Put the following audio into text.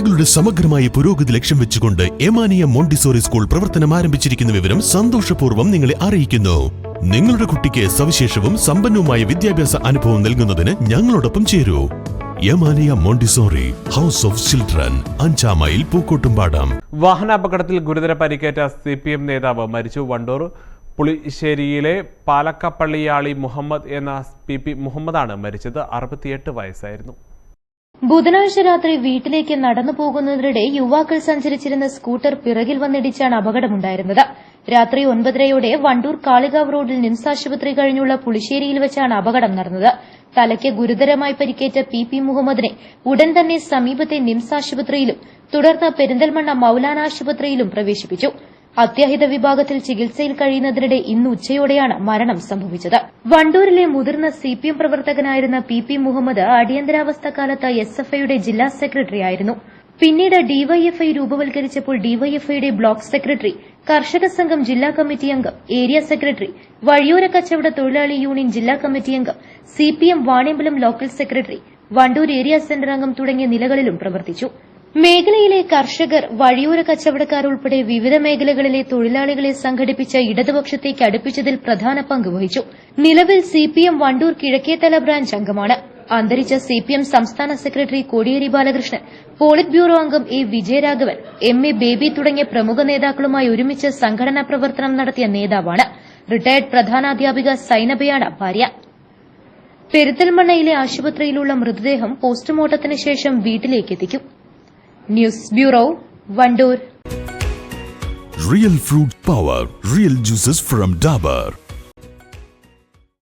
കുട്ടികളുടെ സമഗ്രമായ പുരോഗതി ലക്ഷ്യം വെച്ചുകൊണ്ട് എമാനിയ മോണ്ടിസോറി സ്കൂൾ പ്രവർത്തനം ആരംഭിച്ചിരിക്കുന്ന വിവരം സന്തോഷപൂർവം നിങ്ങളെ അറിയിക്കുന്നു. നിങ്ങളുടെ കുട്ടിക്ക് സവിശേഷവും സമ്പന്നവുമായ വിദ്യാഭ്യാസ അനുഭവം നൽകുന്നതിന് ഞങ്ങളോടൊപ്പം ചേരൂ. Yamania montessori house of children അഞ്ചാം മൈൽ പൂക്കോട്ടുംപാടം. വാഹനാപകടത്തിൽ ഗുരുതര പരിക്കേറ്റ സി പി എം നേതാവ് മരിച്ചു. വണ്ടൂർ പുളിശ്ശേരിയിലെ പാലക്കപ്പള്ളിയാളി മുഹമ്മദ് എന്ന പി പി മുഹമ്മദാണ് മരിച്ചത്. അറുപത്തിയെട്ട് വയസ്സായിരുന്നു. ബുധനാഴ്ച രാത്രി വീട്ടിലേക്ക് നടന്നു പോകുന്നതിനിടെ യുവാക്കൾ സഞ്ചരിച്ചിരുന്ന സ്കൂട്ടർ പിറകിൽ വന്നിടിച്ചാണ് അപകടമുണ്ടായിരുന്നത്. രാത്രി ഒൻപതരയോടെ വണ്ടൂർ കാളികാവ് റോഡിൽ നിംസ് ആശുപത്രി കഴിഞ്ഞുള്ള പുളിശ്ശേരിയിൽ വെച്ചാണ് അപകടം നടന്നത്. തലയ്ക്ക് ഗുരുതരമായി പരിക്കേറ്റ പി പി മുഹമ്മദിനെ ഉടൻ തന്നെ സമീപത്തെ നിംസ് ആശുപത്രിയിലും തുടർന്ന് പെരിന്തൽമണ്ണ മൌലാന ആശുപത്രിയിലും പ്രവേശിപ്പിച്ചു. അത്യാഹിത വിഭാഗത്തിൽ ചികിത്സയിൽ കഴിയുന്നതിനിടെ ഇന്ന് ഉച്ചയോടെയാണ് മരണം സംഭവിച്ചത്. വണ്ടൂരിലെ മുതിർന്ന സി പി എം പ്രവർത്തകനായിരുന്ന പി പി മുഹമ്മദ് അടിയന്തരാവസ്ഥ കാലത്ത് എസ് എഫ് ഐയുടെ ജില്ലാ സെക്രട്ടറി ആയിരുന്നു പിന്നീട് ഡിവൈഎഫ്ഐ രൂപവൽക്കരിച്ചപ്പോൾ ഡിവൈഎഫ്ഐയുടെ ബ്ലോക്ക് സെക്രട്ടറി കർഷക സംഘം ജില്ലാ കമ്മിറ്റി അംഗം ഏരിയ സെക്രട്ടറി വഴിയോര കച്ചവട തൊഴിലാളി യൂണിയൻ ജില്ലാ കമ്മിറ്റി അംഗം C P M Vaniyambalam local secretary Wandoor area centre അംഗം തുടങ്ങിയ നിലകളിലും പ്രവർത്തിച്ചു. മേഖലയിലെ കർഷകർ വഴിയോര കച്ചവടക്കാർ ഉൾപ്പെടെ വിവിധ മേഖലകളിലെ തൊഴിലാളികളെ സംഘടിപ്പിച്ച ഇടതുപക്ഷത്തേക്ക് അടുപ്പിച്ചതിൽ പ്രധാന പങ്ക് വഹിച്ചു. നിലവിൽ സിപിഎം വണ്ടൂർ കിഴക്കേതല ബ്രാഞ്ച് അംഗമാണ്. അന്തരിച്ച സിപിഎം സംസ്ഥാന secretary Kodiyeri Balakrishnan polit bureau അംഗം A Vijayaraghavan M A Baby തുടങ്ങിയ പ്രമുഖ നേതാക്കളുമായി ഒരുമിച്ച് സംഘടനാ പ്രവർത്തനം നടത്തിയ നേതാവാണ്. റിട്ടയർഡ് പ്രധാനാധ്യാപിക സൈനബയാണ് ഭാര്യ. പെരിന്തൽമണ്ണയിലെ ആശുപത്രിയിലുള്ള മൃതദേഹം പോസ്റ്റ്മോർട്ടത്തിന് ശേഷം വീട്ടിലേക്ക് എത്തിക്കും news bureau Wandoor real fruit power real juices from Dabur